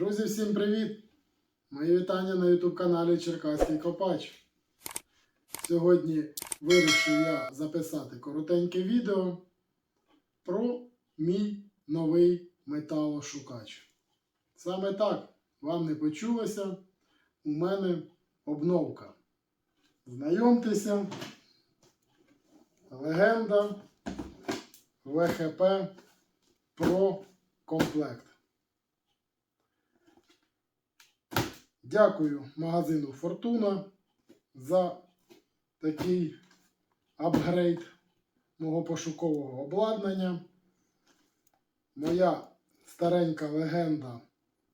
Друзі, всім привіт! Мої вітання на YouTube каналі Черкаський Копач. Сьогодні вирішив я записати коротеньке відео про мій новий металошукач. Саме так, вам не почулося, у мене обновка. Знайомтеся, легенда ВХП Про комплект. Дякую магазину Фортуна за такий апгрейд мого пошукового обладнання. Моя старенька легенда,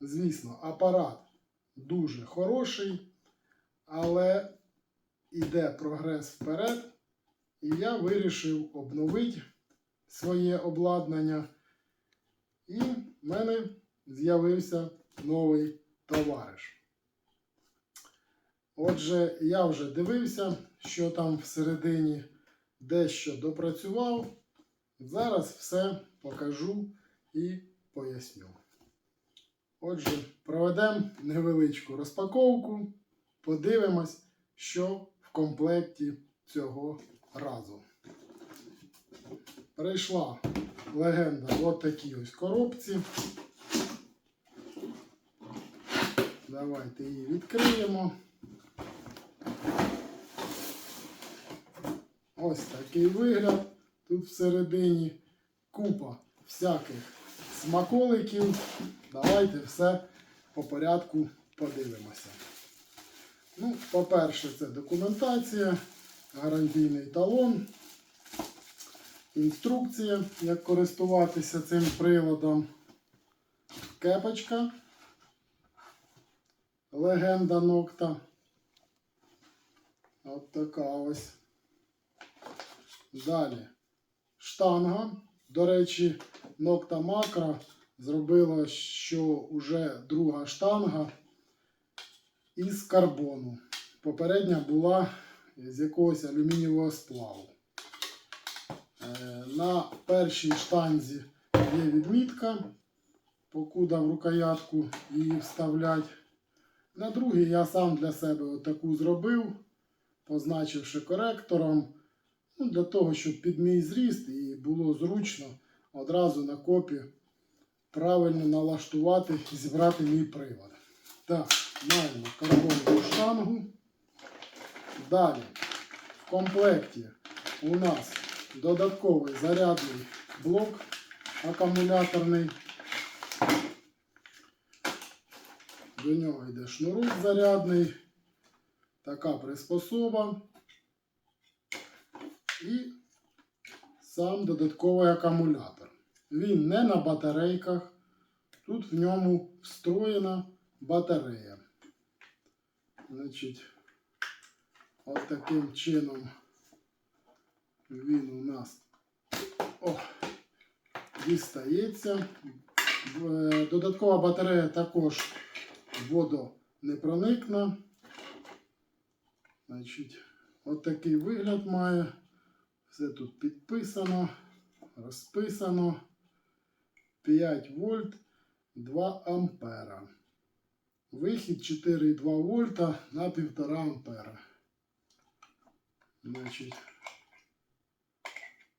звісно, апарат дуже хороший, але йде прогрес вперед. І я вирішив обновити своє обладнання. І в мене з'явився новий товариш. Отже, я вже дивився, що там всередині дещо допрацював. Зараз все покажу і поясню. Отже, проведемо невеличку розпаковку, подивимось, що в комплекті цього разу. Прийшла легенда в от такій ось коробці. Давайте її відкриємо. Ось такий вигляд. Тут всередині купа всяких смаколиків. Давайте все по порядку подивимося. Ну, по-перше, це документація, гарантійний талон, інструкція, як користуватися цим приладом, кепочка, легенда нокта. От така ось. Далі. Штанга. До речі, Nocta Macro зробила, що вже друга штанга із карбону. Попередня була з якогось алюмінієвого сплаву. Е, На першій штанзі є відмітка, покуда в рукоятку її вставлять. На другій я сам для себе отаку зробив, позначивши коректором. Ну, для того, щоб під мій зріст і було зручно одразу на копі правильно налаштувати і зібрати мій привод. Так, маємо карбонову штангу. Далі в комплекті у нас додатковий зарядний блок акумуляторний. До нього йде шнурок зарядний, така приспособа і сам додатковий акумулятор. Він не на батарейках. Тут в ньому встроєна батарея. Значить, от таким чином він у нас о, дістається. Е, Додаткова батарея також водонепроникна. Значить, от такий вигляд має. Все тут підписано, розписано. 5 вольт 2 ампера. Вихід 4,2 вольта на 1,5 ампера. Значить,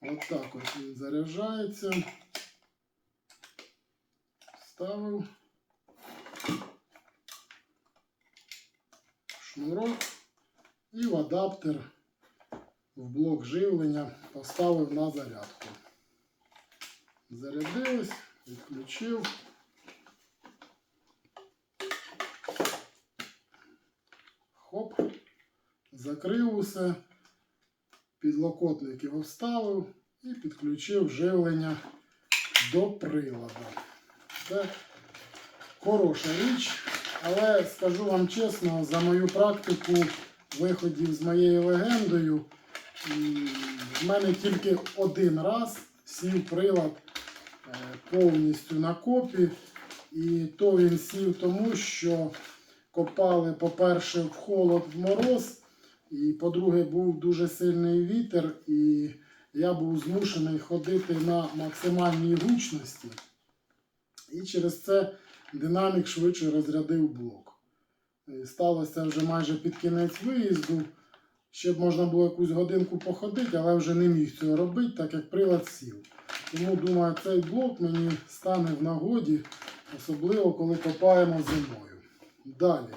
отак ось він заряджається. Ставив шнурок і в адаптер в блок живлення поставив на зарядку. Зарядилось, відключив. Хоп, закрив усе, підлокотник його вставив і підключив живлення до приладу. Це хороша річ, але скажу вам чесно, за мою практику виходів з моєю легендою. В мене тільки один раз сів прилад е, повністю на копі. І то він сів тому, що копали, по-перше, в холод в мороз, і по-друге, був дуже сильний вітер, і я був змушений ходити на максимальній гучності. І через це динамік швидше розрядив блок. І сталося вже майже під кінець виїзду. Ще б можна було якусь годинку походити, але вже не міг цього робити, так як прилад сів. Тому думаю, цей блок мені стане в нагоді, особливо коли копаємо зимою. Далі,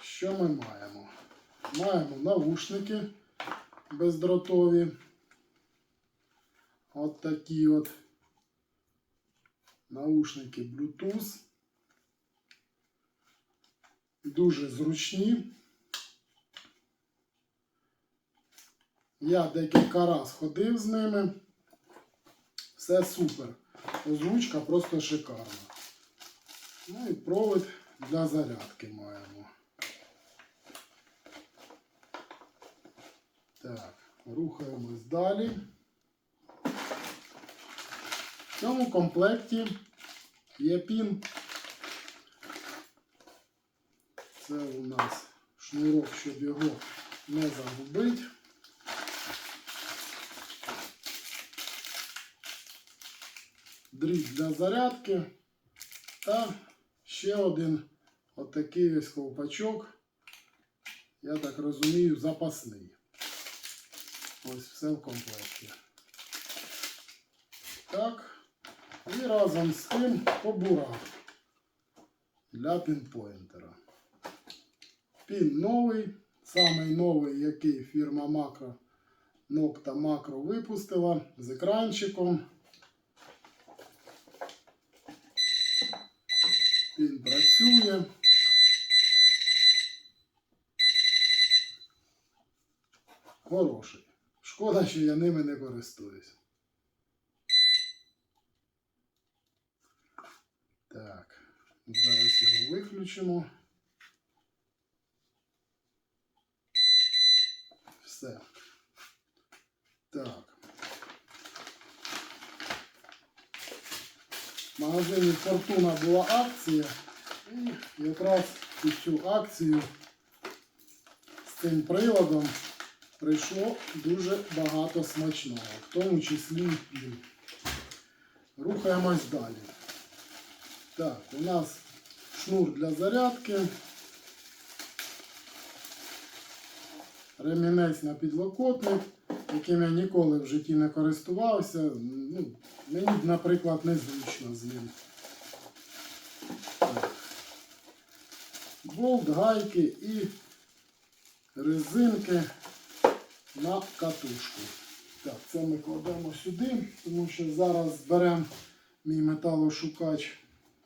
що ми маємо? Маємо навушники бездротові. От такі от наушники Bluetooth. Дуже зручні. Я декілька разів ходив з ними. Все супер. Озвучка просто шикарна. Ну і провід для зарядки маємо. Так, рухаємось далі. В цьому комплекті є пін. Це у нас шнурок, щоб його не загубити. Дріт для зарядки та ще один отакий ось ковпачок. Я так розумію, запасний. Ось все в комплекті. Так. І разом з тим побура для пінпоінтера. Пін новий, самий новий, який фірма Макро Nocta Macro випустила з екранчиком. Він працює. Хороший. Шкода, що я ними не користуюсь. Так, зараз його виключимо. Все. Так. В магазині Фортуна була акція. І якраз під цю акцію з цим приладом прийшло дуже багато смачного, в тому числі і. Рухаємось далі. Так, у нас шнур для зарядки. Ремінець на підлокотник, яким я ніколи в житті не користувався. Ну, мені, наприклад, незручно з ним. Болт, гайки і резинки на катушку. Так, це ми кладемо сюди, тому що зараз зберемо мій металошукач.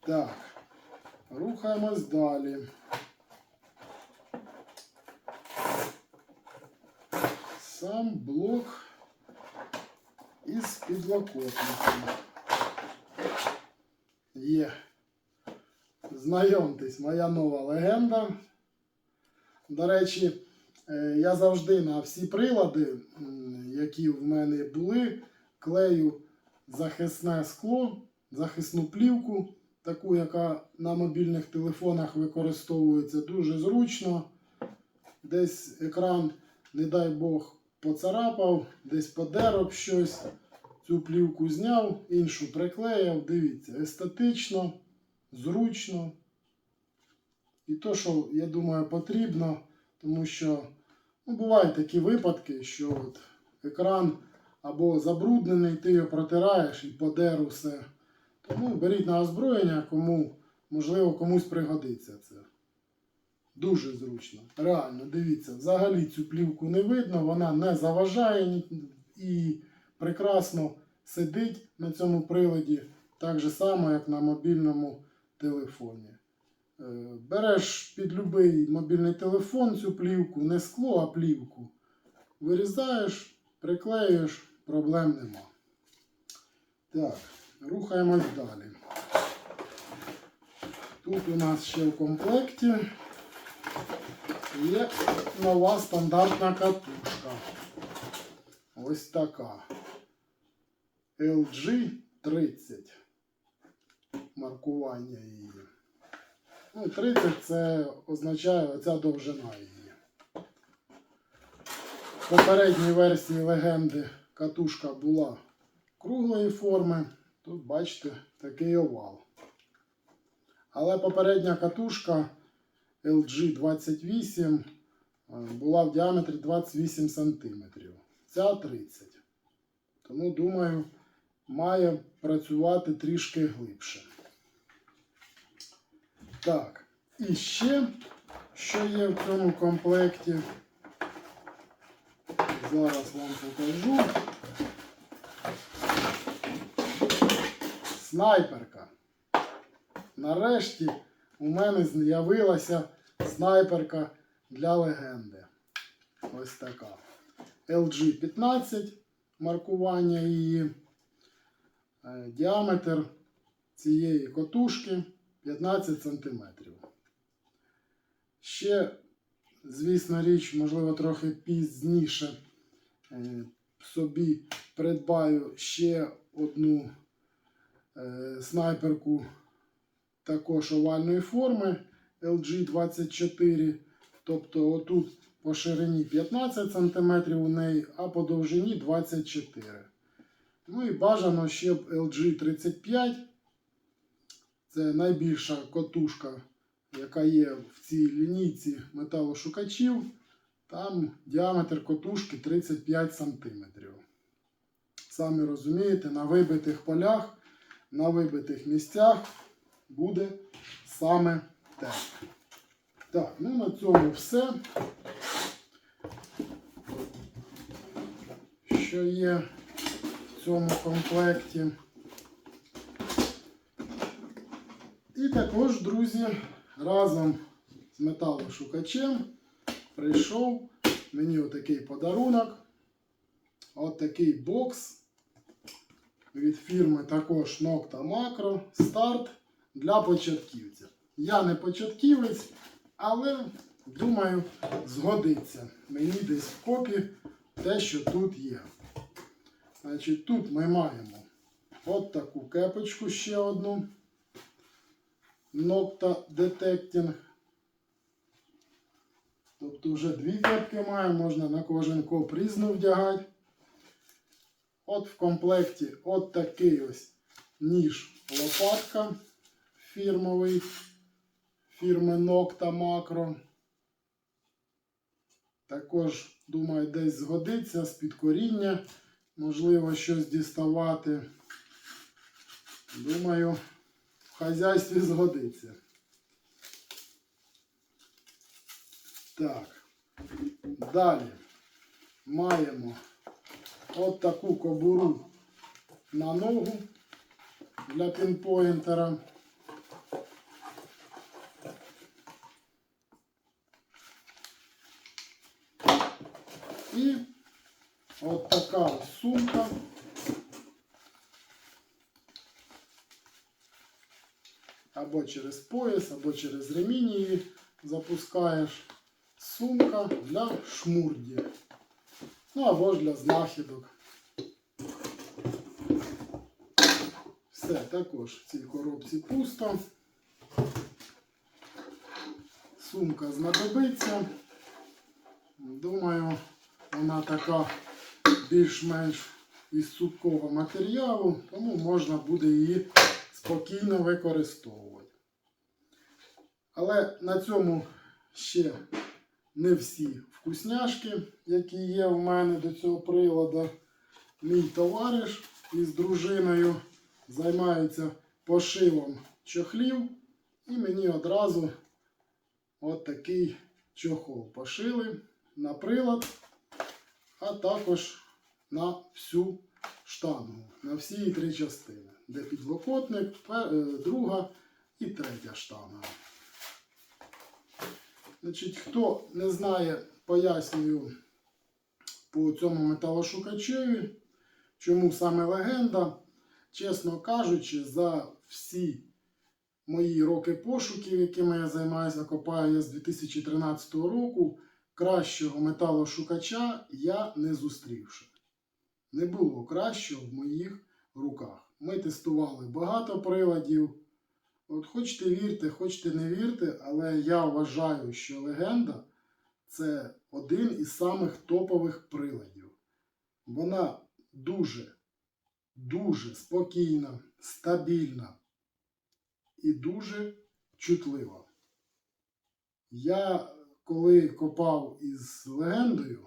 Так, рухаємось далі. Сам блок із підлокотником. Є. Знайомтесь, моя нова легенда. До речі, е, я завжди на всі прилади, які в мене були, клею захисне скло, захисну плівку, таку, яка на мобільних телефонах використовується дуже зручно. Десь екран, не дай Бог, поцарапав, десь подероб щось. Цю плівку зняв, іншу приклеїв. Дивіться, естетично, зручно. І то, що, я думаю, потрібно, тому що ну, бувають такі випадки, що от екран або забруднений, ти його протираєш і подер усе. Тому беріть на озброєння, кому, можливо, комусь пригодиться це. Дуже зручно. Реально, дивіться, взагалі цю плівку не видно, вона не заважає і прекрасно сидить на цьому приладі, так же само, як на мобільному телефоні. Е, Береш під будь-який мобільний телефон цю плівку, не скло, а плівку. Вирізаєш, приклеюєш, проблем нема. Так, рухаємось далі. Тут у нас ще в комплекті є нова стандартна катушка. Ось така. LG 30. Маркування її. Ну, 30 це означає оця довжина її. В попередній версії легенди катушка була круглої форми. Тут бачите такий овал. Але попередня катушка LG 28 е, була в діаметрі 28 см. Ця 30. Тому, думаю, має працювати трішки глибше. Так, і ще, що є в цьому комплекті, зараз вам покажу. Снайперка. Нарешті у мене з'явилася снайперка для легенди. Ось така. LG 15 маркування її. Е, Діаметр цієї котушки 15 см. Ще, звісно, річ, можливо, трохи пізніше е, собі придбаю ще одну е, снайперку також овальної форми LG 24. Тобто отут по ширині 15 см у неї, а по довжині 24 Ну і бажано ще б LG 35. Це найбільша котушка, яка є в цій лінійці металошукачів. Там діаметр котушки 35 см. Самі розумієте, на вибитих полях, на вибитих місцях буде саме те. Так, ну на цьому все. Що є в цьому комплекті. І також, друзі, разом з металошукачем прийшов мені отакий подарунок. Отакий бокс від фірми також Nocta Macro Старт для початківців. Я не початківець, але думаю, згодиться мені десь в копі те, що тут є. Значить, тут ми маємо от таку кепочку ще одну. Nocta Detecting. Тобто вже дві кепки маю, можна на кожен коп різно вдягати. От в комплекті от такий ось ніж лопатка фірмовий фірми Nocta Macro. Також, думаю, десь згодиться з-під коріння. Можливо, щось діставати. Думаю, в хазяйстві згодиться. Так. Далі маємо от таку кобуру на ногу для пінпоінтера. І от така ось сумка. Або через пояс, або через ремінь її запускаєш. Сумка для шмурді. Ну або ж для знахідок. Все, також в цій коробці пусто. Сумка знадобиться. Думаю, вона така більш-менш із супкого матеріалу, тому можна буде її спокійно використовувати. Але на цьому ще не всі вкусняшки, які є в мене до цього приладу. Мій товариш із дружиною займається пошивом чохлів. І мені одразу от такий чохол пошили на прилад, а також на всю штангу, на всі три частини, де підлокотник, е, друга і третя штанга. Значить, хто не знає, пояснюю по цьому металошукачеві, чому саме легенда. Чесно кажучи, за всі мої роки пошуків, якими я займаюся, копаю я з 2013 року, кращого металошукача я не зустрівши. Не було кращого в моїх руках. Ми тестували багато приладів. От хочете вірте, хочете не вірте, але я вважаю, що легенда це один із самих топових приладів. Вона дуже, дуже спокійна, стабільна і дуже чутлива. Я коли копав із легендою,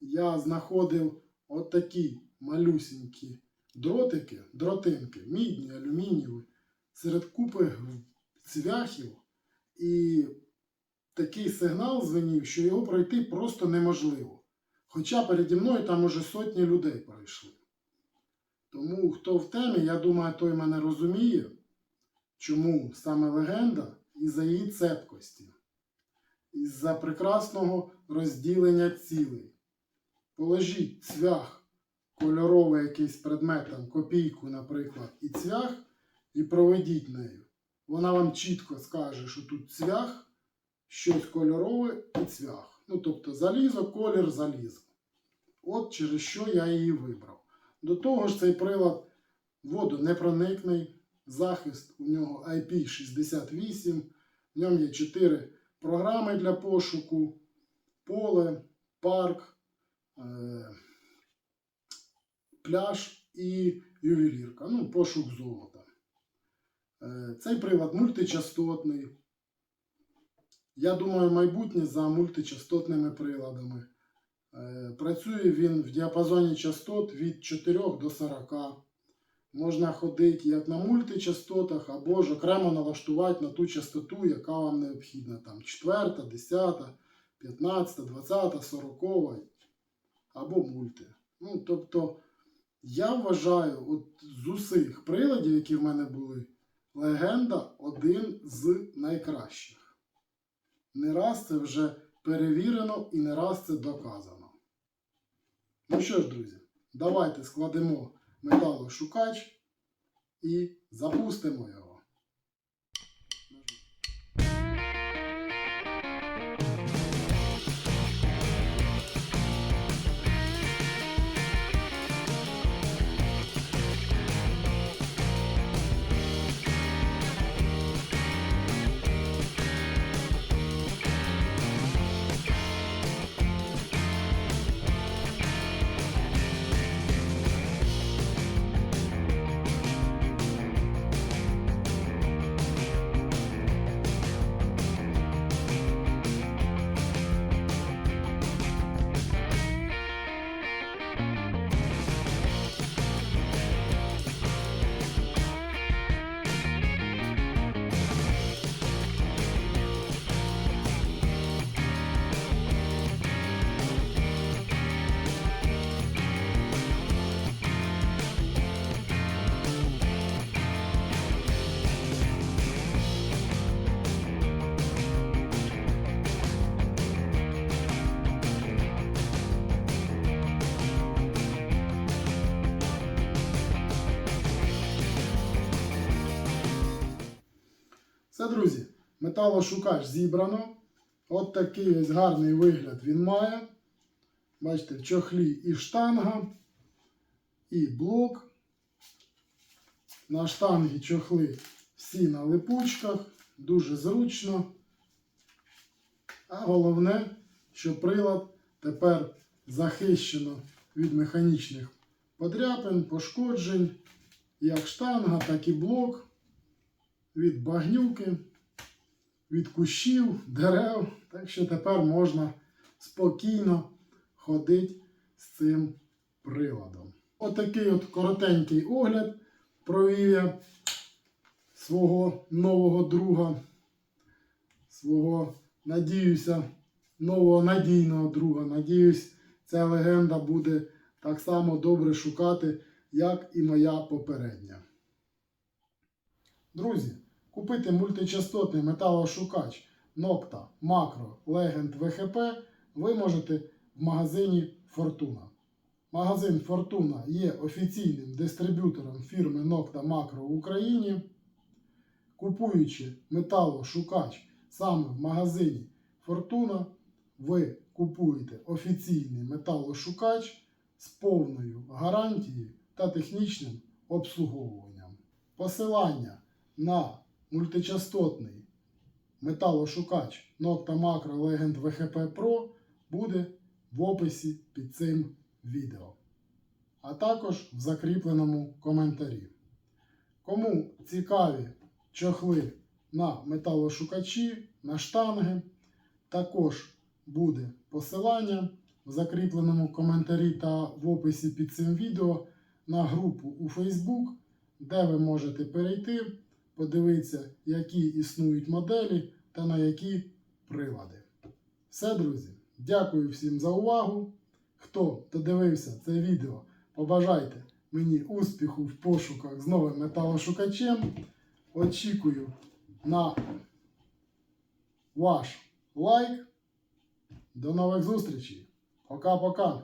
я знаходив отакі малюсінькі дротики, дротинки, мідні, алюмінієві, серед купи цвяхів. І такий сигнал звенів, що його пройти просто неможливо. Хоча переді мною там уже сотні людей пройшли. Тому хто в темі, я думаю, той мене розуміє, чому саме легенда із-за її цепкості, із-за прекрасного розділення цілей. Положіть цвях, кольоровий якийсь предмет, там, копійку, наприклад, і цвях, і проведіть нею. Вона вам чітко скаже, що тут цвях, щось кольорове і цвях. Ну, тобто залізо, колір, залізо. От через що я її вибрав. До того ж, цей прилад водонепроникний, захист у нього IP68, в ньому є 4 програми для пошуку, поле, парк, е- пляж і ювелірка. Ну, пошук золота. Е, Цей прилад мультичастотний. Я думаю, майбутнє за мультичастотними приладами. Е, Працює він в діапазоні частот від 4 до 40. Можна ходити як на мультичастотах, або ж окремо налаштувати на ту частоту, яка вам необхідна. Там 4, 10, 15, 20, 40 або мульти. Ну, тобто, я вважаю, от з усіх приладів, які в мене були, легенда один з найкращих. Не раз це вже перевірено і не раз це доказано. Ну що ж, друзі, давайте складемо металошукач і запустимо його. Все, друзі, металошукач зібрано. От такий ось гарний вигляд він має. Бачите, в чохлі і штанга, і блок. На штангі чохли всі на липучках, дуже зручно. А головне, що прилад тепер захищено від механічних подряпин, пошкоджень, як штанга, так і блок від багнюки, від кущів, дерев. Так що тепер можна спокійно ходити з цим приладом. Отакий от коротенький огляд провів я свого нового друга, свого, надіюся, нового надійного друга. Надіюсь, ця легенда буде так само добре шукати, як і моя попередня. Друзі, купити мультичастотний металошукач Nocta Macro Legend VHP ви можете в магазині Fortuna. Магазин Fortuna є офіційним дистриб'ютором фірми Nocta Macro в Україні. Купуючи металошукач саме в магазині Fortuna, ви купуєте офіційний металошукач з повною гарантією та технічним обслуговуванням. Посилання на мультичастотний металошукач Nocta Macro Legend VHP Pro буде в описі під цим відео, а також в закріпленому коментарі. Кому цікаві чохли на металошукачі, на штанги. Також буде посилання в закріпленому коментарі та в описі під цим відео на групу у Facebook, де ви можете перейти, подивитися, які існують моделі та на які прилади. Все, друзі, дякую всім за увагу. Хто додивився це відео, побажайте мені успіху в пошуках з новим металошукачем. Очікую на ваш лайк. До нових зустрічей. Пока-пока.